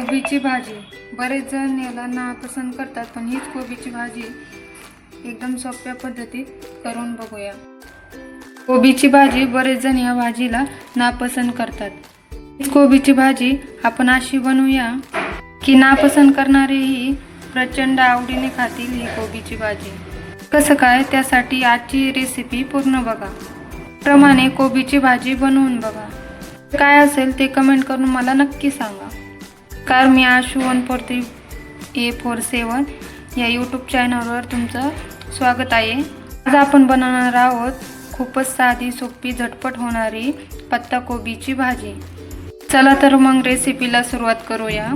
कोबीची भाजी. बरेच जण याला नापसंत करतात पण हीच कोबीची भाजी एकदम सोप्या पद्धतीत करून बघूया. कोबीची भाजी बरेच जण या भाजीला नापसंत करतात. हीच कोबीची भाजी आपण अशी बनवूया की नापसंत करणारेही प्रचंड आवडीने खातील ही कोबीची भाजी. कसं काय? त्यासाठी आजची रेसिपी पूर्ण बघा. प्रमाणे कोबीची भाजी बनवून बघा. काय असेल ते कमेंट करून मला नक्की सांगा. कार मी Ashu one four three A four seven या यूट्यूब चॅनलवर तुमचं स्वागत आहे. आज आपण बनवणार आहोत खूपच साधी सोपी झटपट होणारी पत्ताकोबीची भाजी. चला तर मग रेसिपीला सुरुवात करूया.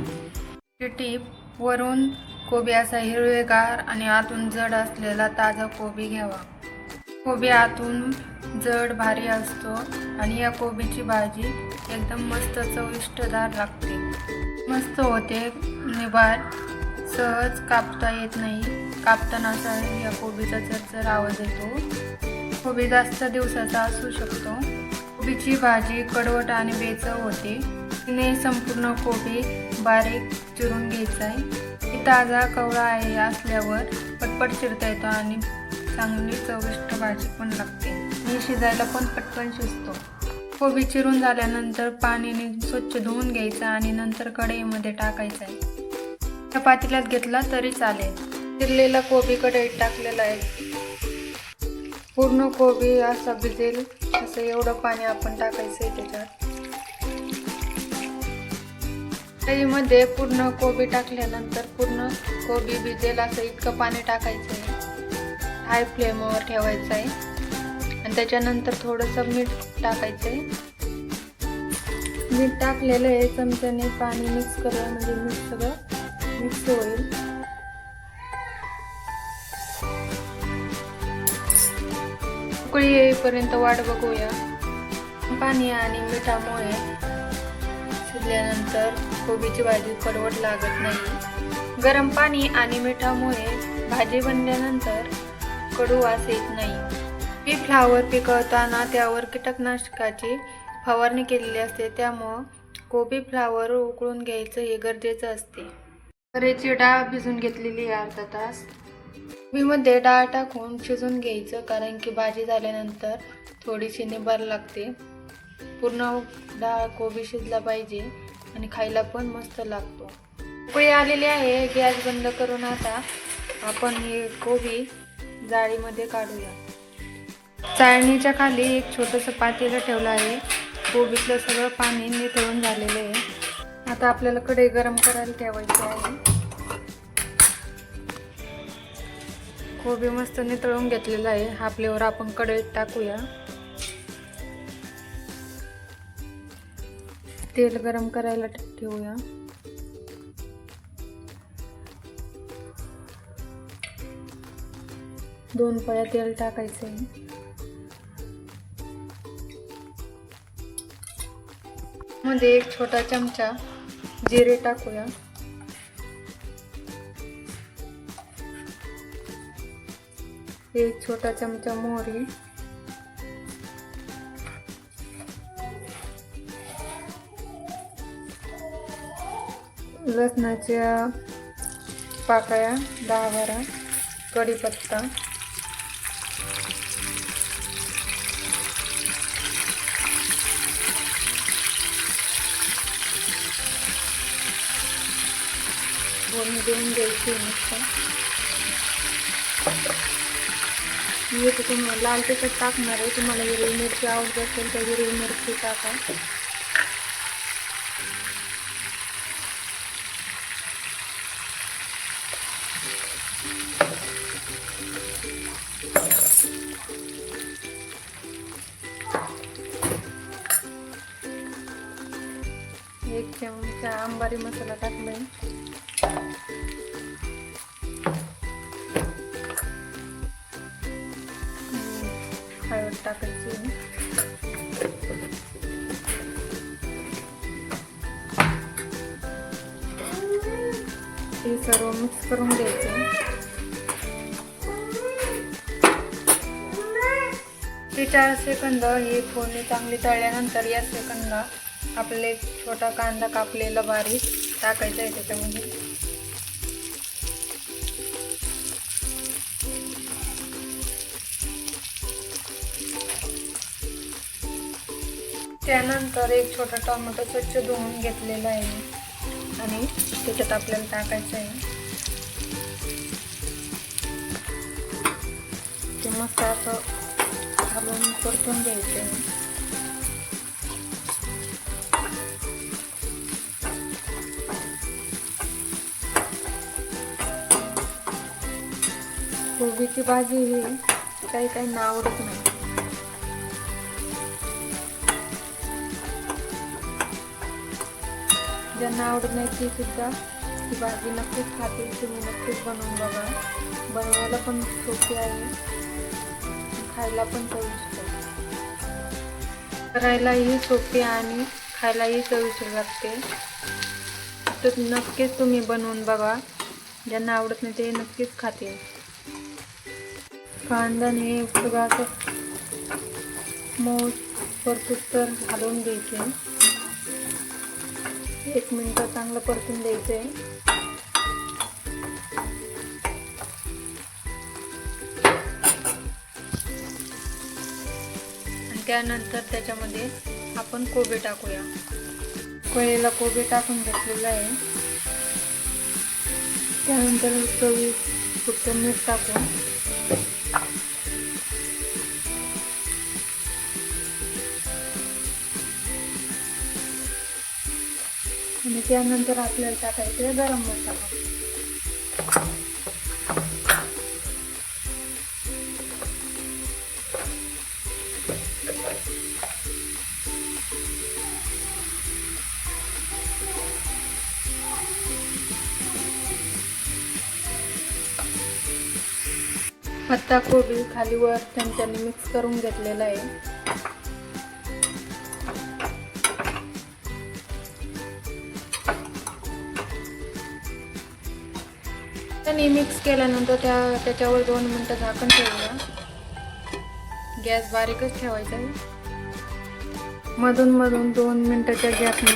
टीप वरून कोबी असा हिरवेगार आणि आतून जड असलेला ताजा कोबी घ्यावा. कोबी आतून जड भारी असतो आणि या कोबीची भाजी एकदम मस्त चविष्टदार लागते. मस्त होते. निभार सहज कापता येत नाही. कापताना असा या कोबीचा चरचर आवाज येतो. कोबी जास्त दिवसाचा असू शकतो. कोबीची भाजी कडवट आणि बेचव होते. तिने संपूर्ण कोबी बारीक चिरून घ्यायचा आहे ती ताजा कवळा आहे असल्यावर पटपट चिरता येतो आणि चांगली चविष्ट भाजी पण लागते. आणि शिजायला पण पटकन शिजतो. कोबी चिरून झाल्यानंतर पाण्याने स्वच्छ धुवून घ्यायचा आणि नंतर कढईमध्ये टाकायचा आहे. त्या पातेल्यात घेतला तरी चालेल. चिरलेला कोबी कढईत टाकलेला आहे. पूर्ण कोबी असा भिजेल असं एवढं पाणी आपण टाकायचं आहे त्याच्यात. कढईमध्ये पूर्ण कोबी टाकल्यानंतर पूर्ण कोबी भिजेल असं इतकं पाणी टाकायचं आहे. हाय फ्लेमवर ठेवायचं आहे. आणि त्याच्यानंतर थोडंसं मीठ टाकायचं आहे. मीठ टाकलेलं आहे चमच्याने पाणी मिक्स करा म्हणजे मीठ सगळं मिक्स होईल. उकळी येईपर्यंत वाट बघूया. पाणी आणि मिठामुळे शिजल्यानंतर कोबीची भाजी कडवट लागत नाही. गरम पाणी आणि मिठामुळे भाजी बनल्यानंतर कडू वास येत नाही. बी फ्लावर पिकवताना त्यावर कीटकनाशकाची फवारणी केलेली असते. त्यामुळं कोबी फ्लावर उकळून घ्यायचं हे गरजेचं असते. हरभऱ्याची डाळ भिजून घेतलेली आहे अर्धा तास. कोबीमध्ये डाळ टाकून शिजून घ्यायचं कारण की भाजी झाल्यानंतर थोडीशी निबार लागते. पूर्ण डाळ कोबी शिजला पाहिजे आणि खायला पण मस्त लागतो. उकळी आलेली आहे गॅस बंद करून आता आपण हे कोबी जाळीमध्ये काढूया. चाळणीच्या खाली एक छोटंसं पातेलं ठेवलं आहे. कोबीतलं सगळं पाणी निथळून झालेलं आहे. आता आपल्याला कढई गरम करायला ठेवायची आहे. कोबी मस्त नितळून घेतलेला आहे. हा फ्लेवर आपण कढईत टाकूया. तेल गरम करायला ठेवूया. दोन पळ्या तेल टाकायचं आहे. मध्ये एक छोटा चमचा जिरे टाकूया. एक छोटा चमचा मोहरी. लसणाच्या पाकळ्या दहा बारा. कढीपत्ता. फोडणी देऊन द्यायची मस्त मी इथे तुम्हाला लाल तिखट टाकणार आहे. तुम्हाला हिरवी मिरची आवडत असेल तर हिरवी मिरची टाका. एक चमचा आंबारी मसाला टाकलाय. हळद टाकायची हे सर्व मिक्स करून द्यायचे ते चार सेकंद ही फोडणी चांगली तळल्यानंतर या सेकंदा आपले छोटा कांदा कापलेला बारीक टाकायचं आहे त्याच्यामध्ये. त्यानंतर एक छोटा टोमॅटो स्वच्छ धुवून घेतलेला आहे आणि त्याच्यात आपल्याला टाकायचं आहे. ते मस्त असं घालून परतून घ्यायचं आहे. कोबीची भाजी ही काही काही आवडत नाही. ज्यांना आवडत नाही ती सुद्धा ही भाजी नक्कीच खातील तुम्ही नक्कीच बनवून बघा. बनवायला पण सोपी आहे. खायला पण चविष्ट करायलाही सोपी आणि खायलाही चविष्ट लागते. तर नक्कीच तुम्ही बनवून बघा. ज्यांना आवडत नाही ते नक्कीच खातील. कांद्याने सगळं असं मऊ परतून तर घालून घ्यायचे. एक मिनटं चांगलं परतून द्यायचं आहे त्यानंतर त्याच्यामध्ये आपण कोबी टाकूया. कळीला कोबी टाकून घेतलेलं आहे. त्यानंतर चवी फक्त मीठ टाकून. त्यानंतर आपल्याला टाकायचं गरम मसाला. पत्ता कोबी खाली वर चमच्याने मिक्स करून घेतलेला आहे. आणि मिक्स केल्यानंतर त्या त्याच्यावर दोन मिनटं झाकण ठेवूया. गॅस बारीकच ठेवायचा आहे. मधून मधून दोन मिनटाच्या गॅपने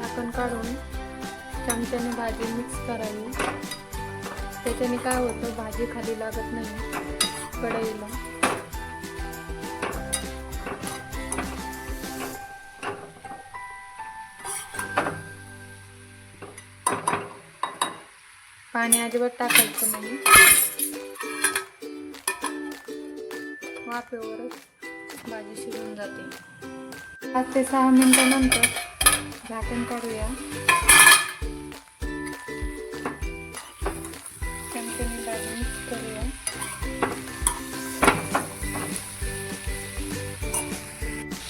झाकण काढून चमच्याने भाजी मिक्स करावी. त्याच्याने काय होतं? भाजी खाली लागत नाही. कढईला. पाणी अजिबात टाकायचं नाही. वाफेवरच भाजी शिजून जाते. पाच ते सहा मिनिटानंतर झाकण काढूया. चमच्याने भाजी मिक्स करूया.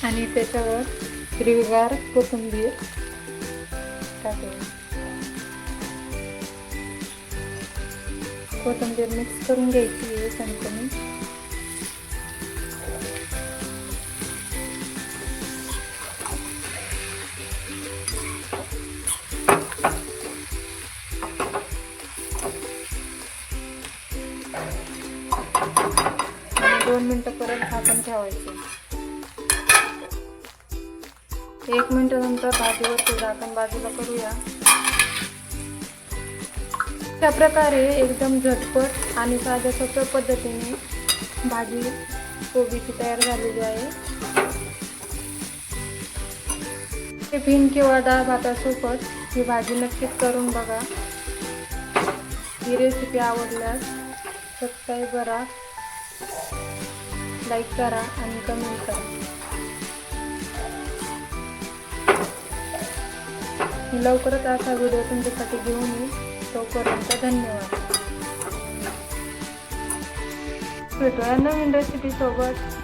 आणि त्याच्यावर हिरवीगार कोथिंबीर टाकूया. कोथिंबीर मिक्स करून घ्यायची आहे कमी दोन मिनटं परत झाकण ठेवायचं. एक मिनिटानंतर भाजीवरचं झाकण बाजूला करूया. अशा प्रकारे एकदम झटपट आणि साध्या सोप्या पद्धतीने भाजी कोबीची तयार झालेली आहे. टिफिन किंवा डाळ भातासोबत ही भाजी नक्कीच करून बघा. ही रेसिपी आवडल्यास सबस्क्राईब करा लाईक करा आणि कमेंट करा. लवकरच असा व्हिडिओ तुमच्यासाठी घेऊन येईल. तोपर्यंत धन्यवाद. भेटूया नवीन रेसिपी सोबत.